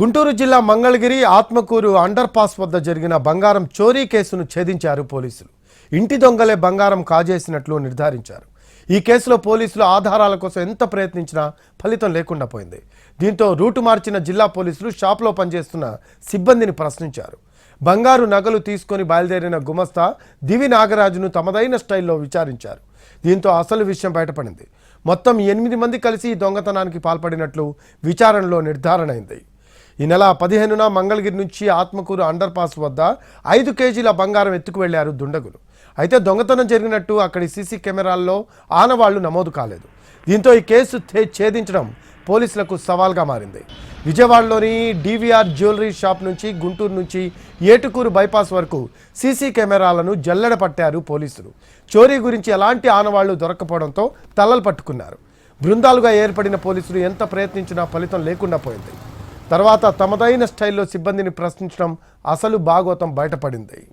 గుంటూరు జిల్లా Mangalagiri Atmakur under pass వద్ద జరిగిన బంగారం చోరీ కేసును ఛేదించారు పోలీసులు. ఇంటి దొంగలే బంగారం కాజేసినట్లు నిర్ధారించారు. ఈ కేసులో పోలీసులు ఆధారాల కోసం ఎంత ప్రయత్నించినా ఫలితం లేకుండా పోయింది. దీంతో రూటు మార్చిన జిల్లా పోలీసులు షాప్లో పనిచేస్తున్న సిబ్బందిని ప్రశ్నించారు. బంగారు నగలు తీసుకొని బయలుదేరిన గుమస్తా దివి నాగరాజును తమదైన స్టైల్లో విచారించారు. దీంతో అసలు విషయం బయటపడింది. మొత్తం ఎనిమిది మంది కలిసి ఈ దొంగతనానికి పాల్పడినట్లు విచారణలో నిర్ధారణ అయింది ఈ నెల పదిహేనున మంగళగిరి నుంచి ఆత్మకూరు అండర్ పాస్ వద్ద ఐదు కేజీల బంగారం ఎత్తుకు వెళ్ళారు దుండగులు. అయితే దొంగతనం జరిగినట్టు అక్కడి సీసీ కెమెరాల్లో ఆనవాళ్ళు నమోదు కాలేదు. దీంతో ఈ కేసు ఛేదించడం పోలీసులకు సవాల్గా మారింది. విజయవాడలోని డీవీఆర్ జ్యువెలరీ షాప్ నుంచి గుంటూరు నుంచి ఏటుకూరు బైపాస్ వరకు సీసీ కెమెరాలను జల్లెడ పట్టారు పోలీసులు. చోరీ గురించి ఎలాంటి ఆనవాళ్ళు దొరక్కపోవడంతో తలలు పట్టుకున్నారు. బృందాలుగా ఏర్పడిన పోలీసులు ఎంత ప్రయత్నించినా ఫలితం లేకుండా పోయింది. తర్వాత తమదైన స్టైల్లో సిబ్బందిని ప్రశ్నించడం అసలు భాగోతం బయటపడింది.